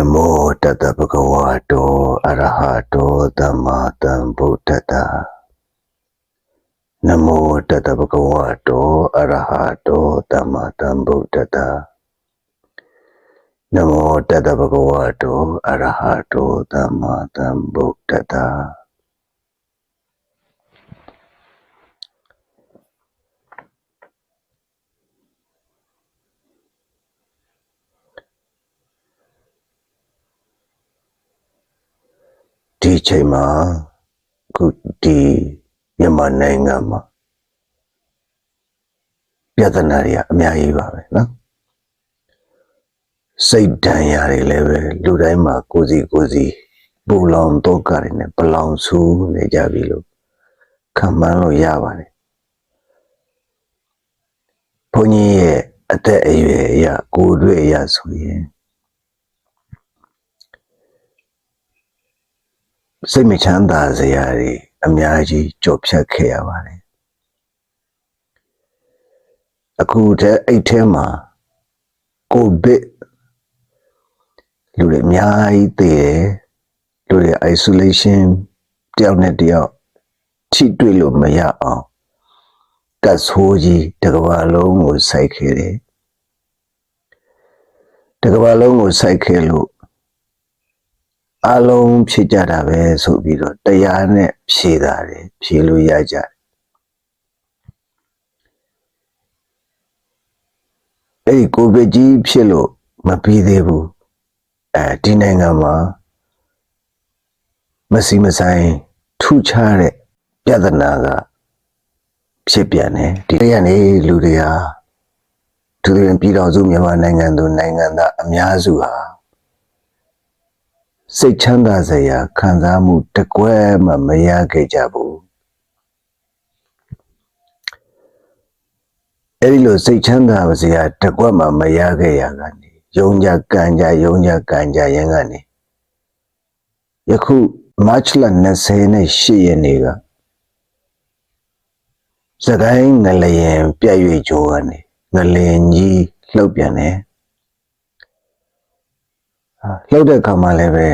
နမောတတ္တဗုဒ္ဓဝါတောအရဟတောသမ္မာသမ္ဗုဒ္ဓတ္တနမောတတ္တဗုဒ္ဓဝါတောအရဟတောသမ္မာသမ္ဗုဒ္ဓတ္တနမောတတ္တဗုဒ္ဓဝါတောအရဟတောသမ္မာသမ္ဗုဒ္ဓတ္ချိန်မှာခုဒီမြန်မာနိုင်ငံမှာပြဿနာတွေကအများကြီးပါပဲနော်စိတ်ဒဏ်ရာတွေလည်းပဲလူတိုင်းမှာကိုယ်စီကိုယ်စီပူလောင်တော့ကြတယ်နဲ့ပလောင်ဆူနေကြပြီလို့ခံမှန်းလို့ရပါတယ်ဘုန်းကြီးရဲ့အသက်အရွယ်အရကိုယ်တွေ့အရဆိုရင် စိတ်မချမ်းသာစရာတွေအများကြီးကြော်ဖြတ်ခဲ့ရပါတယ်အခုတည်းအဲ့ထဲမှာကိုဗစ်လူတွေအများကြီးတည်တယ်လူတွေ isolation တယောက်နဲ့တယောက်ထိတွေ့လို့မရအောင်ကတ်ဆိုးကြီးတစ်ကမ္ဘာလုံးကိုစိုက်ခဲ့တယ်တစ်ကမ္ဘာလုံးကိုစိုက်ခဲ့လို့ အလုံးဖြစ်ကြတာပဲဆိုပြီးတော့တရားနဲ့ဖြေတာတယ်ဖြေလို့ရကြတယ်အဲ့ဒီကိုဗစ်ကြီးဖြစ်လို့မပြီးသေးဘူးအဲဒီနိုင်ငံမှာမစီမဆိုင်ထူးခြားတဲ့ပြဿနာကဖြစ်ပြန်တယ်ဒီနေ့ကနေလူတွေဟာသူတွေပြည်တော်စုမြန်မာနိုင်ငံသူနိုင်ငံသားအများစုဟာ စိတ်ချမ်းသာစရာခံစားမှုတကွဲမှမရခဲ့ကြဘူးအဲ့ဒီလိုစိတ်ချမ်းသာစရာတကွက်မှမရခဲ့ရကနေယုံကြကံကြယုံကြကံကြရင်ကနေယခုမတ်လ28ရက်နေ့ကစကိုင်းငလျင်ပြည့်၍ကြိုးကနေငလျင်ကြီးလှုပ်ပြန်တယ် လှုပ်တဲ့ခါမှလည်းပဲ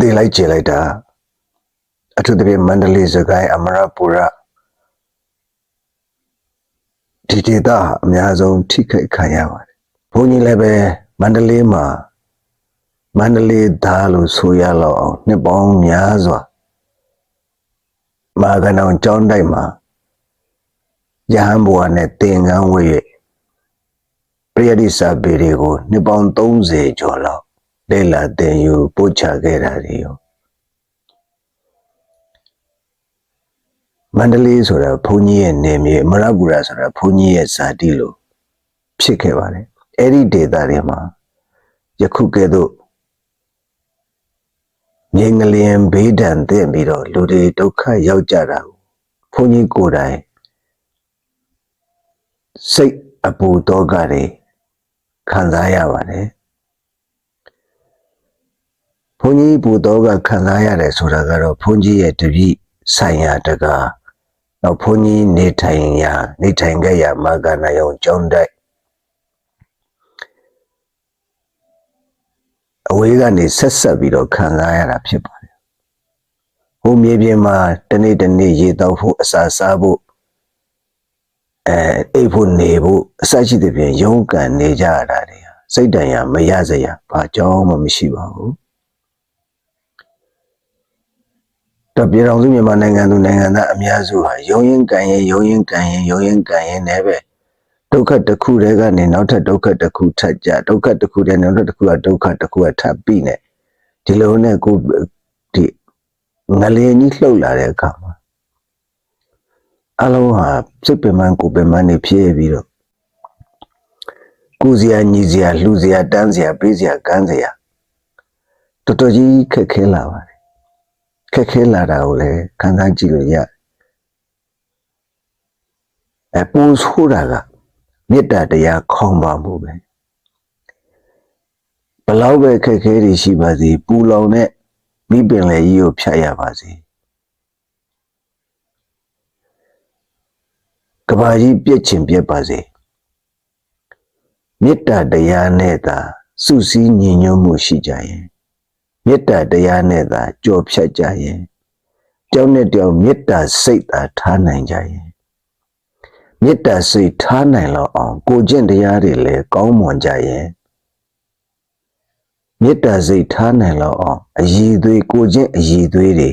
ဒီလိုက်ကြလိုက်တာအထူးသဖြင့်မန္တလေးစကိုင်းအမရပူရဒီဒေသအများဆုံးထိခိုက်ခံရပါတယ်ဘုန်းကြီးလည်းပဲမန္တလေးမှာမန္တလေးသားလို့ဆိုရလောက်အောင်နှစ်ပေါင်းများစွာမာကနောင်ကျောင်းတိုက်မှာရဟန်းဘုရားနဲ့တင်ကန်းဝေးပ ရိယတိစာပေတွေကိုနှစ်ပေါင်း30ကျော်လောက်လေ့လာသင်ယူပို့ချခဲ့တာတွေရောမန္တလေးဆိုတာဘုန်းကြီးရဲ့နေမြေမရပူရဆိုတာဘုန်းကြီးရဲ့ဇာတိလို့ဖြစ်ခဲ့ပါတယ်အဲ့ဒီဒေသတွေမှာယခုကဲ့သို့ငင်္ဂလျင်ဘေးဒဏ်သင့်ပြီးတော့လူတွေဒုက္ခရောက်ကြတာကိုဘုန်းကြီးကိုယ်တိုင်စိတ်အပူတော့ကတွေ ခံစားရပါတယ်ဘုန်းကြီးပူတော့ကခံစားရတယ်ဆိုတာကတော့ဘုန်းကြီးရဲ့တပည့်ဆိုင်ရာတကားနောက်ဘုန်းကြီးနေထိုင်ရာနေထိုင်ခဲ့ရာမာကနာယုံကျောင်းတိုက်အဝေးကနေဆက်ဆက်ပြီးတော့ခံစားရတာဖြစ်ပါတယ်။ဟိုမြေပြင်မှာတနေ့တနေ့ရေတောက်ဖို့အစာစားဖို့ အဲအိပ်ဖို့နေဖို့အစရှိတဲ့ပြင်ရုန်းကန်နေကြရတာတွေစိတ်တန်ရမရစရာဘာကြောင်းမှမရှိပါဘူး။တော့ပြည်တော်စုမြန်မာနိုင်ငံသူနိုင်ငံသားအများစုဟာယုံရင်ကံရင်ယုံရင်ကံရင်ယုံရင်ကံရင်လည်းပဲဒုက္ခတစ်ခုတည်းကနေနောက်ထပ်ဒုက္ခတစ်ခုထပ်ကြဒုက္ခတစ်ခုတည်းနောက်ထပ်တစ်ခုကဒုက္ခတစ်ခုကထပ်ပြီးနေဒီလိုနဲ့ကိုဒီငလျင်ကြီးလှုပ်လာတဲ့အခါမှာ အလုံးဟာစိတ်ပင်ပန်းကိုပင်ပန်းနေဖြစ်ပြီးတော့ကိုစရာညီစရာလှူစရာတန်းစရာပေးစရာကမ်းစရာတော်တော်ကြီးခက်ခဲလာပါတယ်ခက်ခဲလာတာကိုလည်းခံစားကြည့်လို့ရအပူဆိုတာကမေတ္တာတရားခေါင်ပါမှုပဲဘလောက်ပဲခက်ခဲတွေရှိပါစေပူလောင်တဲ့မိပင်လေကြီးကိုဖြတ်ရပါစေ ကဘာကြီးပြည့်ချင်ပြည့်ပါစေမေတ္တာတရားနဲ့သာစုစည်းညီညွတ်မှုရှိကြရင်မေတ္တာတရားနဲ့သာကြော်ဖြတ်ကြရင်ကြောက်နဲ့တောင်မေတ္တာစိတ်သာထားနိုင်ကြရင်မေတ္တာစိတ်ထားနိုင်လောက်အောင်ကိုကျင့်တရားတွေလည်းကောင်းမွန်ကြရင်မေတ္တာစိတ်ထားနိုင်လောက်အောင်အည်သွေးကိုကျင့်အည်သွေးတွေ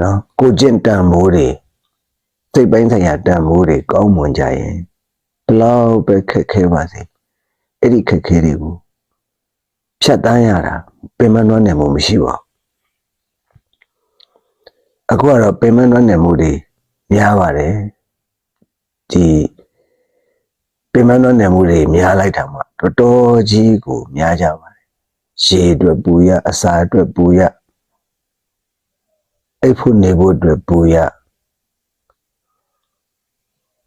နော်ကိုကျင့်တန်မိုးတွေ စိတ်ပိုင်းဆိုင်ရာတန်မိုးတွေကောင်းမွန်ကြရင်ဘလောက်ပဲခက်ခဲပါစေအဲ့ဒီခက်ခဲတွေကိုဖြတ်တန်းရတာပင်မနှွမ်းနယ်မှုမရှိပါဘူးအခုကတော့ပင်မနှွမ်းနယ်မှုတွေများပါတယ်ဒီပင်မနှွမ်းနယ်မှုတွေများလိုက်တာမှတော်တော်ကြီးကိုများကြပါတယ်ရေအတွက်ပူရအစာအတွက်ပူရအိပ်ဖို့နေဖို့အတွက်ပူရ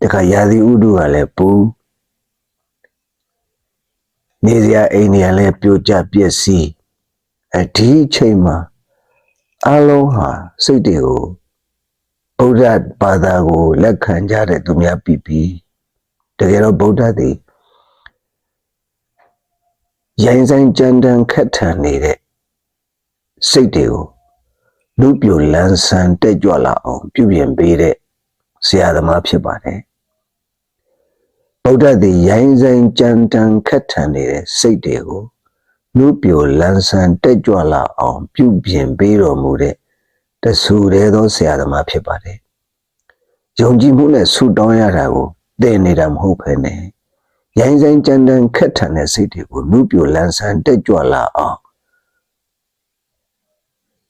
တခါရာသီဥတုကလည်းပူနေစရာအိမ်တွေကလည်းပြိုကျပျက်စီးအဒီအချိန်မှာအလုံးဟာစိတ်တွေကိုဗုဒ္ဓဘာသာကိုလက်ခံကြတဲ့သူများပြီပြီတကယ်တော့ဗုဒ္ဓသည်ရိုင်းဆိုင်ကြမ်းတမ်းခက်ထန်နေတဲ့စိတ်တွေကိုလူပြိုလန်းဆန်းတက်ကြွလာအောင်ပြုပြင်ပေးတဲ့ဆရာသမားဖြစ်ပါတယ် ဗုဒ္ဓသည်ရိုင်းဆိုင်ကြမ်းတမ်းခက်ထန်နေတဲ့စိတ်တွေကိုလူပြိုလန်းဆန်းတက်ကြွလာအောင် ပြုပြင်ပေးတော်မူတဲ့တဆူတဲ့သောဆရာသမားဖြစ်ပါတယ်ယုံကြည်မှုနဲ့ဆူတောင်းရတာကိုသင်နေတာမဟုတ်ဘဲနဲ့ရိုင်းဆိုင်ကြမ်းတမ်းခက်ထန်တဲ့စိတ်တွေကိုလူပြိုလန်းဆန်းတက်ကြွလာအောင်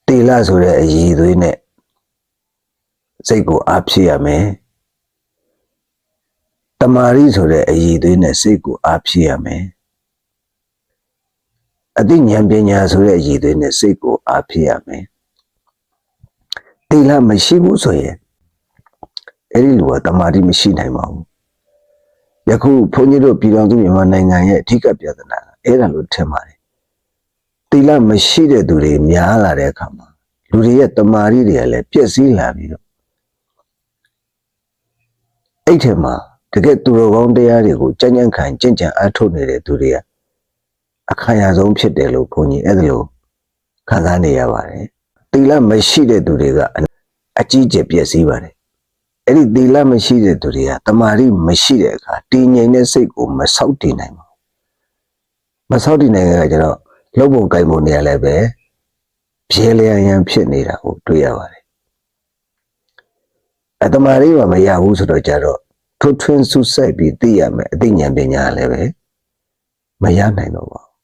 တေလဆိုတဲ့အရည်သွေးနဲ့စိတ်ကိုအားဖြစ်ရမယ်တ မာရီဆိုတဲ့အရည်သွေးနဲ့စိတ်ကိုအားဖြစ်ရမယ်အသိဉာဏ်ပညာဆိုတဲ့အရည်သွေးနဲ့စိတ်ကိုအားဖြစ်ရမယ်တေလမရှိဘူးဆိုရင်အဲ့ဒီလူကတမာရီမရှိနိုင်ပါဘူးယခုဘုန်းကြီးတို့ပြည်တော်သူမြန်မာနိုင်ငံရဲ့အဓိကပြဿနာကအဲ့ဒါလို့ထင်ပါတယ်တိလမရှိတဲ့သူတွေများလာတဲ့အခါမှာလူတွေရဲ့တမာရီတွေကလည်းပြည့်စည်လာပြီးတော့အဲ့ထက်မှာ တကယ်သူတော်ကောင်းတရားတွေကိုကြံ့ကြံ့ခံကြင်ကြံအားထုတ်နေတဲ့သူတွေကအခါရဆုံးဖြစ်တယ်လို့ဘုန်းကြီးအဲ့ဒါလို့ခံစားနေရပါတယ်တိလမရှိတဲ့သူတွေကအကြီးကျယ်ပြည့်စည်ပါတယ်အဲ့ဒီသီလမရှိတဲ့သူတွေကတမာရီမရှိတဲ့အခါတည်ငြိမ်တဲ့စိတ်ကိုမဆောက်တည်နိုင်ပါဘူးမဆောက်တည်နိုင်တဲ့အခါကျတော့လှုပ်ဖို့ကြိုက်ဖို့နေရာလည်းပဲဖြဲလျံရန်ဖြစ်နေတာကိုတွေ့ရပါတယ်အတမာရီကမရဘူးဆိုတော့ကြတော့ ထွထွင်းဆုဆိုင်ပြီးသိရမယ်အသိဉာဏ်ပညာလည်းပဲမရနိုင်တော့ပါဘူး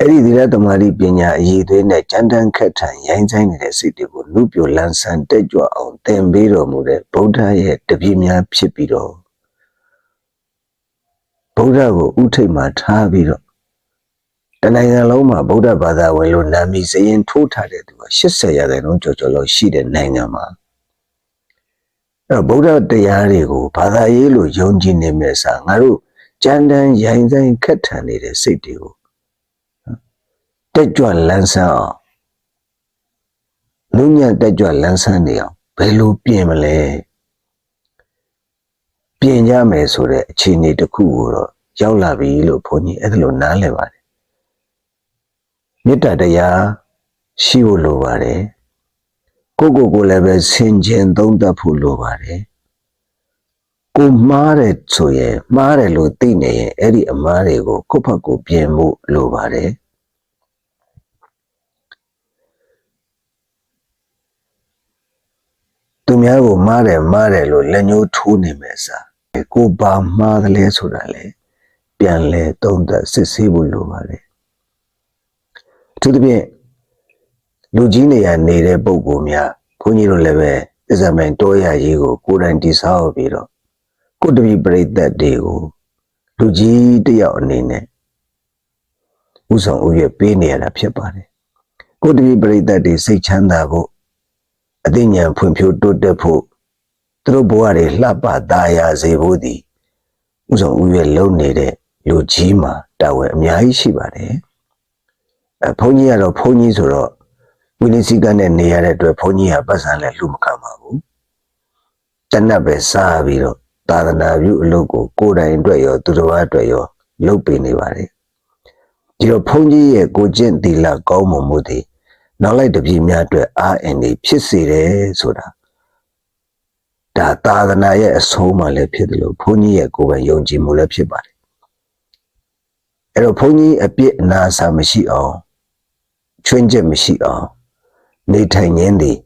အဲ့ဒီသီလသမารိပညာအည်သွေးနဲ့ကြမ်းတမ်းခက်ထန်ရိုင်းဆိုင်နေတဲ့စိတ်တွေကိုလူပြိုလန်းဆန်းတက်ကြွအောင်သင်ပေးတော်မူတဲ့ဗုဒ္ဓရဲ့တပည့်များဖြစ်ပြီးတော့ဗုဒ္ဓကိုဥထိတ်မှထားပြီးတော့တနိုင်ငံလုံးမှာဗုဒ္ဓဘာသာဝင်လို့နာမည်စရင်ထိုးထားတဲ့သူက80ရာခိုင်နှုန်းကျော်ကျော်လောက်ရှိတဲ့နိုင်ငံမှာ အဲဗုဒ္ဓတရားတွေကိုဘာသာရေးလို့ယုံကြည်နေမဲ့စာငါတို့ကြမ်းတမ်းရိုင်းဆိုင်ခက်ထန်နေတဲ့စိတ်တွေကိုတက်ကြွလန်းဆန်းအောင်လူညံ့တက်ကြွလန်းဆန်းနေအောင်ဘယ်လိုပြင်မလဲပြင်ကြမယ်ဆိုတဲ့အခြေအနေတစ်ခုကိုတော့ရောက်လာပြီလို့ဘုန်းကြီးအဲ့ဒါလိုနားလည်ပါတယ်မေတ္တာတရားရှိဖို့လိုပါတယ် ကိုကိုကိုလည်းပဲဆင်ခြင်သုံးသပ်ဖို့လိုပါတယ်ကိုမှားတယ်ဆိုရင်မှားတယ်လို့သိနေရင်အဲ့ဒီအမှားတွေကိုကိုယ့်ဘက်ကိုပြင်ဖို့လိုပါတယ်သူများကိုမှားတယ်မှားတယ်လို့လက်ညှိုးထိုးနေမယ်စားကိုဘာမှားတယ်လဲဆိုတာလေပြန်လဲသုံးသပ်စစ်ဆေးဖို့လိုပါတယ်အထူးသဖြင့် လူကြီးနေရနေတဲ့ပုံကိုများဘုန်းကြီးတို့လည်းပဲအစမိုင်တောရရေးကိုကိုယ်တိုင်တိဆောက်ပြီးတော့ကိုတပည့်ပြိသက်တွေကိုလူကြီးတယောက်အနေနဲ့ဥဆောင်ဥရပေးနေရတာဖြစ်ပါတယ်ကိုတပည့်ပြိသက်တွေစိတ်ချမ်းသာဖို့အသိဉာဏ်ဖွံ့ဖြိုးတိုးတက်ဖို့သူတို့ဘဝတွေလှပသားရစေဖို့သည်ဥဆောင်ဥရဲ့လုံနေတဲ့လူကြီးမှာတာဝန်အများကြီးရှိပါတယ်အဘုန်းကြီးကတော့ဘုန်းကြီးဆိုတော့ ဝိနည်းစည်းကနဲ့နေရတဲ့အတွက်ဘုန်းကြီးကပတ်စံလည်းလူမခံပါဘူးတနတ်ပဲစားပြီးတော့သာသနာပြုအလုပ်ကိုကိုယ်တိုင်အတွက်ရောသူတော်ဘာအတွက်ရောလုပ်ပေးနေပါတယ်ဒီတော့ဘုန်းကြီးရဲ့ကိုကျင့်သီလကောင်းမွန်မှုသည်နောက်လိုက်တစ်ပြည့်များအတွက်အာအင်နေဖြစ်စေတယ်ဆိုတာဒါသာသနာရဲ့အဆုံးအမလည်းဖြစ်တယ်လို့ဘုန်းကြီးရဲ့ကိုယ်ပိုင်ယုံကြည်မှုလည်းဖြစ်ပါတယ်အဲ့တော့ဘုန်းကြီးအပြစ်အနာအဆာမရှိအောင်ချွင်းချက်မရှိအောင် နေထိုင်ရင်းသည်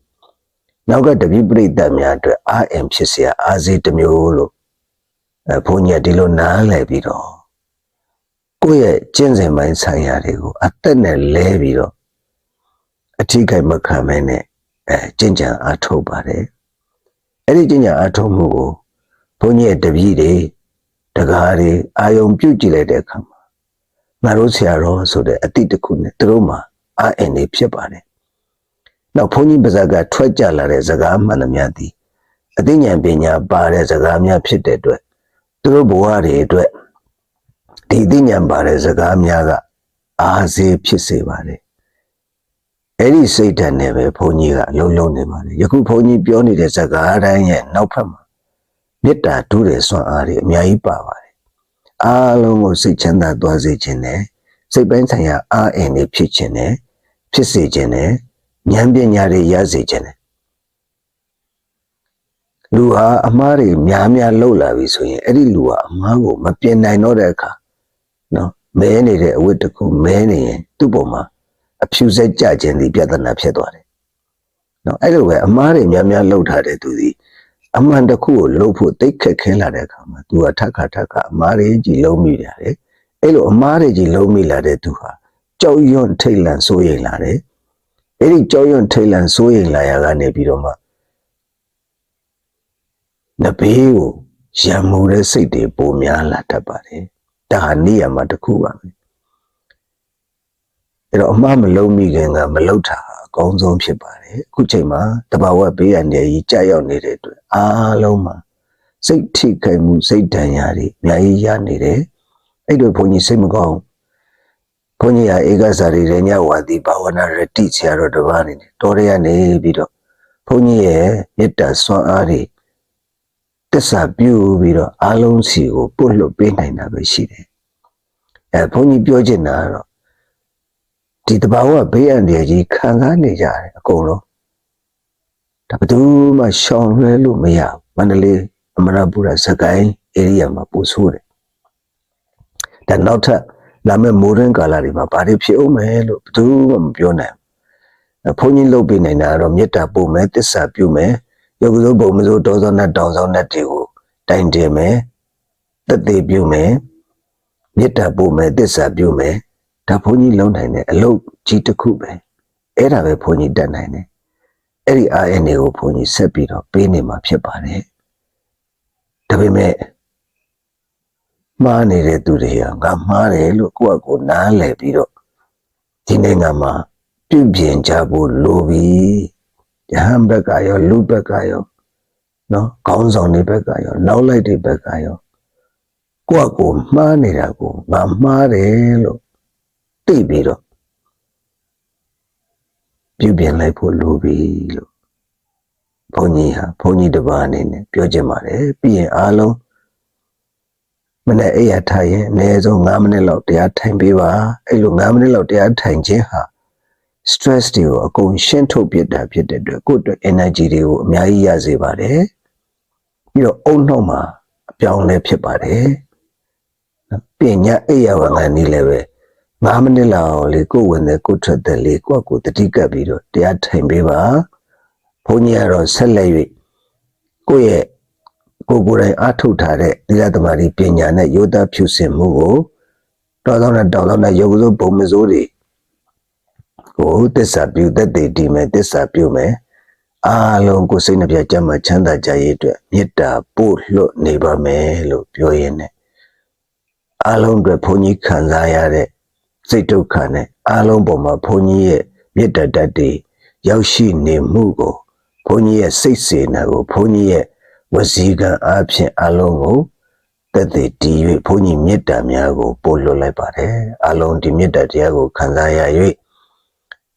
နောက်ကတပိပရိသတ်များအတွက်အာအင်ဖြစ်เสียအာဇေတစ်မျိုးလို့အဲဘုန်းကြီးကဒီလိုနားလည်ပြီးတော့ကိုယ့်ရဲ့ကျင့်စဉ်ပိုင်းဆိုင်ရာတွေကိုအသက်နဲ့လဲပြီးတော့အထီးကိမခံမဲနဲ့အဲကျင့်ကြံအားထုတ်ပါတယ်အဲ့ဒီကျင့်ကြံအားထုတ်မှုကိုဘုန်းကြီးရဲ့တပည့်တွေတကားတွေအာယုံပြုတ်ကြည့်လိုက်တဲ့အခါမှာငါတို့ဆရာတော်ဆိုတဲ့အတိတ်တစ်ခုနဲ့သူတို့မှာအာအင်နေဖြစ်ပါတယ် နောက်ဘုန်းကြီးပါဇက်ကထွက်ကြလာတဲ့စကားမှန်သမျှသည်အသိဉာဏ်ပညာပါတဲ့စကားများဖြစ်တဲ့အတွက်သူတို့ဘဝတွေအတွက်ဒီအသိဉာဏ်ပါတဲ့စကားများကအာစေဖြစ်စေပါတယ်အဲ့ဒီစိတ်ဓာတ်နဲ့ပဲဘုန်းကြီးကအလုံးလုံးနေပါတယ်ယခုဘုန်းကြီးပြောနေတဲ့စကားတိုင်းရဲ့နောက်ဖက်မှာမေတ္တာတူးတဲ့စွမ်းအားတွေအများကြီးပါပါတယ်အားလုံးကိုစိတ်ချမ်းသာသွားစေခြင်းနဲ့စိတ်ပိုင်းဆိုင်ရာအားအင်တွေဖြစ်ခြင်းနဲ့ဖြစ်စေခြင်းနဲ့ ဉာဏ်ပညာတွေရစေခြင်းနဲ့လူဟာအမားတွေများများလှုပ်လာပြီဆိုရင်အဲ့ဒီလူဟာအမားကိုမပြင်နိုင်တော့တဲ့အခါနော်မဲနေတဲ့အဝတ်တစ်ခုမဲနေရင်သူ့ပုံမှာအဖြူစက်ကြခြင်းဒီပြဿနာဖြစ်သွားတယ်နော်အဲ့လိုပဲအမားတွေများများလှုပ်ထားတဲ့သူဒီအမှန်တစ်ခုကိုလှုပ်ဖို့တိတ်ခက်ခဲလာတဲ့အခါမှာသူကထက်ခါထက်ခါအမားတွေကြီးလုံးမိတယ်အဲ့လိုအမားတွေကြီးလုံးမိလာတဲ့သူဟာကြောက်ရွံ့ထိတ်လန့်စိုးရိမ်လာတယ် အဲ့ဒီကြောက်ရွံ့ထိတ်လန့်စိုးရိမ်လာရကနေပြီးတော့မှနဘေးကိုရံမှုတဲ့စိတ်တွေပိုများလာတတ်ပါတယ်ဒါဟာနေရာမှာတစ်ခုပါပဲအဲ့တော့အမှားမလုံးမိခင်ကမလုံးတာအကောင်းဆုံးဖြစ်ပါတယ်အခုချိန်မှာတဘာဝဘေးရန်တွေကြီးကြာရောက်နေတဲ့အတွက်အားလုံးမှာစိတ်ထိခိုက်မှုစိတ်ဒဏ်ရာတွေအများကြီးရနေတယ်အဲ့လိုဘုန်းကြီးစိတ်မကောင်း ဘုန်းကြီးဟာဧကစာရီရညဝါဒီဘာဝနာရတိဆရာတော်တစ်ပါးနေတယ်တော်ရရနေပြီးတော့ဘုန်းကြီးရဲ့မေတ္တာစွမ်းအားတွေတစ္ဆာပြုပြီးတော့အားလုံးစီကိုပုတ်လွတ်ပေးနိုင်တာပဲရှိတယ်အဲဘုန်းကြီးပြောချင်တာကတော့ဒီတဘာဝဘေးအန္တရာယ်ကြီးခံစားနေကြတယ်အကုန်လုံးဒါဘယ်သူမှရှောင်လွှဲလို့မရဘူးမန္တလေးအမရပူရစကိုင်းဧရိယာမှာပို့ဆိုးတယ်ဒါနောက်ထပ် လာမယ့်မိုးရင်းကာလတွေမှာဘာတွေဖြစ်အောင်မဲလို့ဘယ်သူမှမပြောနိုင်ဘူးဘုန်းကြီးလုပ်ပေးနိုင်တာကတော့မေတ္တာပို့မယ်တစ္ဆာပြုမယ်ယုတ်ကစိုးပုံမစိုးတောသောနဲ့တောင်ဆောင်နဲ့တွေကိုတိုင်တင်မယ်တက်သေးပြုမယ်မေတ္တာပို့မယ်တစ္ဆာပြုမယ်ဒါဘုန်းကြီးလုံးနိုင်တဲ့အလုပ်ကြီးတစ်ခုပဲအဲ့ဒါပဲဘုန်းကြီးတတ်နိုင်တယ်အဲ့ဒီအာအန်ကိုဘုန်းကြီးဆက်ပြီးတော့ပေးနေမှာဖြစ်ပါတယ်ဒါပေမဲ့ မှားနေတဲ့သူတွေကငါမှားတယ်လို့ကိုယ့်အကိုနားလည်ပြီးတော့ဒီနိုင်ငံမှာပြုပြင်ကြဖို့လိုပြီယဟန်ဘက်ကရောလူဘက်ကရောနော်ခေါင်းဆောင်တွေဘက်ကရောနောက်လိုက်တွေဘက်ကရောကိုယ့်အကိုမှားနေတာကိုငါမှားတယ်လို့သိပြီးတော့ပြုပြင်လိုက်ဖို့လိုပြီလို့ဘုန်းကြီးဟာဘုန်းကြီးတစ်ပါးအနေနဲ့ပြောချင်ပါတယ်ပြီးရင်အားလုံး မနေ့အိယာထိုင်ရင်အနည်းဆုံး9မိနစ်လောက်တရားထိုင်ပေးပါအဲ့လို9မိနစ်လောက်တရားထိုင်ခြင်းဟာ stress တွေကိုအကုန်ရှင်းထုတ်ပြတာဖြစ်တဲ့အတွက်ကိုယ့်အတွက် energy တွေကိုအများကြီးရစေပါတယ်ပြီးတော့အုံနှုတ်မှာအပြောင်းလဲဖြစ်ပါတယ်ပညာအိယာဝငန်းนี้လည်းပဲ9မိနစ်လောက်လေကိုယ်ဝင်တဲ့ကိုယ်ထွက်တဲ့လေကိုယ့်ကိုယ်တတိကပ်ပြီးတော့တရားထိုင်ပေးပါဘုန်းကြီးကတော့ဆက်လက်၍ကိုယ့်ရဲ့ ကိုယ်ကိုယ်တိုင်အားထုတ်ထားတဲ့သီလသမารီပညာနဲ့ယောသဖြူစင်မှုကိုတော်တော်နဲ့တော်တော်နဲ့ရုပ်စိုးဘုံမစိုးတွေကိုသစ္စာပြုသက်တည်တည်မယ်သစ္စာပြုမယ်အားလုံးကိုယ်စိတ်နှပြကြမှာချမ်းသာကြရေးအတွက်မေတ္တာပို့လွတ်နေပါမယ်လို့ပြောရင်းနဲ့အားလုံးအတွက်ဘုန်းကြီးခံစားရတဲ့စိတ်ဒုက္ခနဲ့အားလုံးပေါ်မှာဘုန်းကြီးရဲ့မေတ္တာတတ်တွေရောက်ရှိနေမှုကိုဘုန်းကြီးရဲ့စိတ်စေနာကိုဘုန်းကြီးရဲ့ ဝစီကံအားဖြင့်အလုံးကိုတက်တည်တည်၍ဘုန်းကြီးမေတ္တာများကိုပို့လွတ်လိုက်ပါတယ်အလုံးဒီမေတ္တာတရားကိုခံစားရ၍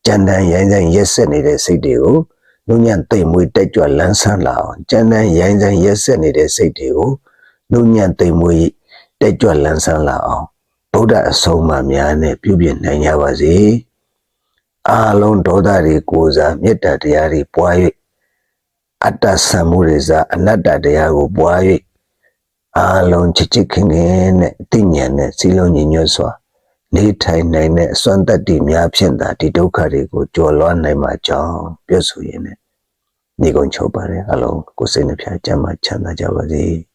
ကြံတန်းရိုင်းဆိုင်ရက်ဆက်နေတဲ့စိတ်တွေကိုလူညံ့သိမ်မွေးတက်ကြွလန်းဆန်းလာအောင်ကြံတန်းရိုင်းဆိုင်ရက်ဆက်နေတဲ့စိတ်တွေကိုလူညံ့သိမ်မွေ့တက်ကြွလန်းဆန်းလာအောင်ဗုဒ္ဓအဆုံးအမများနဲ့ပြုပြင်နိုင်ကြပါစေအားလုံးဒေါသတွေကိုယ်စားမေတ္တာတရားတွေပွား၍ အတ္တဆံမှုတွေစားအနတ္တတရားကိုပွား၍အားလုံးချစ်ချစ်ခင်ခင်နဲ့အသိဉာဏ်နဲ့စီလုံးညီညွတ်စွာနေထိုင်နိုင်တဲ့အစွမ်းတတ္တိများဖြင့်သာဒီဒုက္ခတွေကိုကျော်လွှားနိုင်မှာကြောင်းပြောဆိုရင်းနဲ့ညီကုန်းချုပ်ပါတယ်အလုံးကိုယ်စိတ်နှပြချမ်းသာချမ်းသာကြပါစေ။